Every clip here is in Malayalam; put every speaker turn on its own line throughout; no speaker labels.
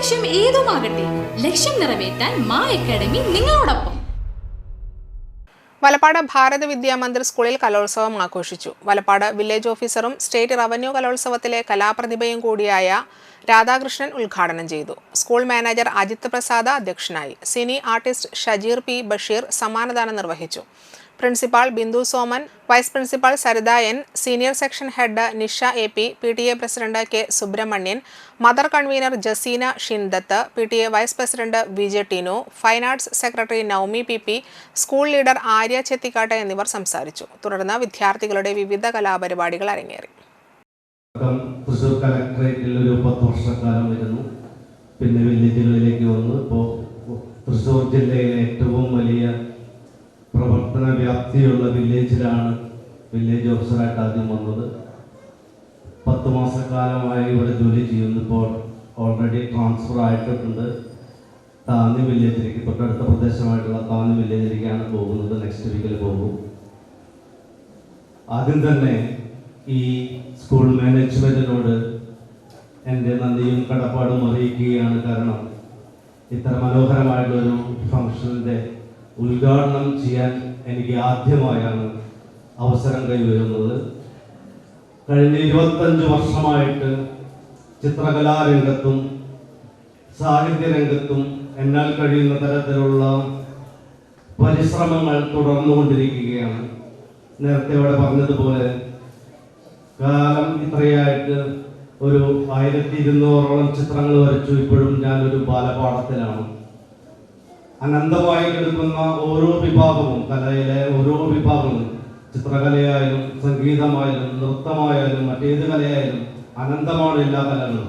ലക്ഷ്യം ഏതുമാകട്ടെ ലക്ഷ്യം നിറവേറ്റാൻ മാ അക്കാഡമി നിങ്ങളോടൊപ്പം.
വലപ്പാട് ഭാരത വിദ്യാമന്ദിർ സ്കൂളിൽ കലോത്സവം ആഘോഷിച്ചു. വലപ്പാട് വില്ലേജ് ഓഫീസറും സ്റ്റേറ്റ് റവന്യൂ കലോത്സവത്തിലെ കലാപ്രതിഭയും കൂടിയായ രാധാകൃഷ്ണൻ ഉദ്ഘാടനം ചെയ്തു. സ്കൂൾ മാനേജർ അജിത് പ്രസാദ് അധ്യക്ഷനായി. Cine artist Shajeer P Basheer സമ്മാനദാനം നിർവഹിച്ചു. Principal Bindu Soman vice principal Saritha N senior section head Nisha A P P T A president K Subrahmanyan mother convener Jaseena Shindath P T A vice president V J Tinu fine arts secretary Naumi P P school leader Arya Chethikkatt എന്നിവർ സംസാരിച്ചു. തുടർന്ന് വിദ്യാർത്ഥികളുടെ വിവിധ കലാപരിപാടികൾ അരങ്ങേറി.
പിന്നെ വില്ലേജുകളിലേക്ക് വന്നു. ഇപ്പോൾ തൃശ്ശൂർ ജില്ലയിലെ ഏറ്റവും വലിയ പ്രവർത്തന വ്യാപ്തിയുള്ള വില്ലേജിലാണ് വില്ലേജ് ഓഫീസറായിട്ട് ആദ്യം വന്നത്. പത്ത് മാസക്കാലമായി ഇവിടെ ജോലി ചെയ്യുന്നു. ഇപ്പോൾ ഓൾറെഡി ട്രാൻസ്ഫർ ആയിട്ടുണ്ട്. താന്നി വില്ലേജിലേക്ക് തൊട്ടടുത്ത പ്രദേശമായിട്ടുള്ള താന്നി വില്ലേജിലേക്കാണ് പോകുന്നത്. നെക്സ്റ്റ് വീക്കിൽ പോകും. ആദ്യം തന്നെ ഈ സ്കൂൾ മാനേജ്മെന്റിനോട് എന്റെ നന്ദിയും കടപ്പാടും അറിയിക്കുകയാണ് കാരണം ഇത്ര മനോഹരമായിട്ടുള്ളൊരു ഫംഗ്ഷനിന്റെ ഉദ്ഘാടനം ചെയ്യാൻ എനിക്ക് ആദ്യമായാണ് അവസരം കൈവരുന്നത്. കഴിഞ്ഞ ഇരുപത്തഞ്ച് വർഷമായിട്ട് ചിത്രകലാരംഗത്തും സാഹിത്യരംഗത്തും എന്നാൽ കഴിയുന്ന തരത്തിലുള്ള പരിശ്രമങ്ങൾ തുടർന്നുകൊണ്ടിരിക്കുകയാണ്. നേരത്തെ ഇവിടെ പറഞ്ഞതുപോലെ കാലം ഇത്രയായിട്ട് ഒരു ആയിരത്തി ഇരുന്നൂറോളം ചിത്രങ്ങൾ വരച്ചു. ഇപ്പോഴും ഞാനൊരു ബാലപാഠത്തിലാണ്. അനന്തമായി കിടക്കുന്ന ഓരോ വിഭാഗവും കലയിലെ ഓരോ വിഭാഗവും ചിത്രകലയായാലും സംഗീതമായാലും നൃത്തമായാലും മറ്റേത് കലയായാലും അനന്തമാണ് എല്ലാ കലകളും.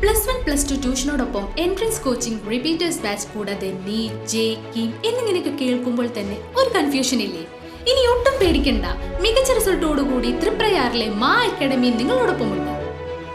പ്ലസ് വൺ പ്ലസ് ടു ട്യൂഷനോടൊപ്പം എൻട്രൻസ് കോച്ചിംഗ് റിപ്പീറ്റേഴ്സ് ബാച്ച് കൂടാതെ നീറ്റ് ജെ കീം എന്നിങ്ങനെയൊക്കെ കേൾക്കുമ്പോൾ തന്നെ ഒരു കൺഫ്യൂഷൻ ഇല്ലേ? ഇനി ഒട്ടും പേടിക്കണ്ട. മികച്ച റിസൾട്ടോടുകൂടി തൃപ്രയാറിലെ മാ അക്കാഡമി നിങ്ങളോടൊപ്പമുണ്ട്.